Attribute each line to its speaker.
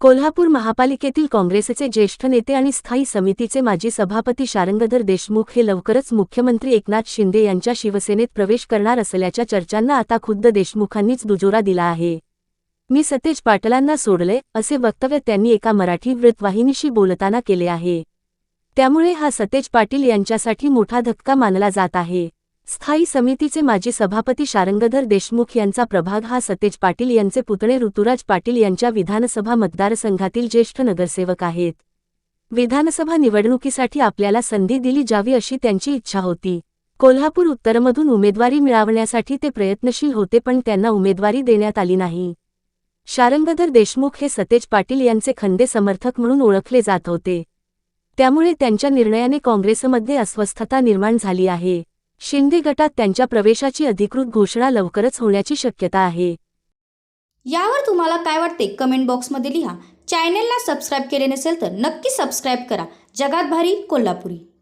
Speaker 1: कोल्हापूर महापालिकेतील काँग्रेसचे ज्येष्ठ नेते आणि स्थायी समितीचे माजी सभापती शारंगधर देशमुख हे लवकरच मुख्यमंत्री एकनाथ शिंदे यांच्या शिवसेनेत प्रवेश करणार असल्याच्या चर्चांना आता खुद्द देशमुखांनीच दुजोरा दिला आहे. मी सतेज पाटलांना सोडले असे वक्तव्य त्यांनी एका मराठी वृत्तवाहिनीशी बोलताना केले आहे. त्यामुळे हा सतेज पाटील यांच्यासाठी मोठा धक्का मानला जात आहे. स्थायी समितीचे माजी सभापती शारंगधर देशमुख यांचा प्रभाग हा सतेज पाटील यांचे पुतणे ऋतुराज पाटील यांच्या विधानसभा मतदारसंघातील ज्येष्ठ नगरसेवक आहेत. विधानसभा निवडणुकीसाठी आपल्याला संधी दिली जावी अशी त्यांची इच्छा होती. कोल्हापूर उत्तरमधून उमेदवारी मिळवण्यासाठी ते प्रयत्नशील होते पण त्यांना उमेदवारी देण्यात आली नाही. शारंगधर देशमुख हे सतेज पाटील यांचे खंदे समर्थक म्हणून ओळखले जात होते. त्यामुळे त्यांच्या निर्णयाने काँग्रेसमध्ये अस्वस्थता निर्माण झाली आहे. शिंदे गटात त्यांच्या प्रवेशाची अधिकृत घोषणा लवकरच होण्याची शक्यता आहे.
Speaker 2: यावर तुम्हाला काय वाटते कमेंट बॉक्समध्ये लिहा. चॅनेलला सबस्क्राईब केले नसेल तर नक्की सबस्क्राईब करा. जगात भारी कोल्हापुरी.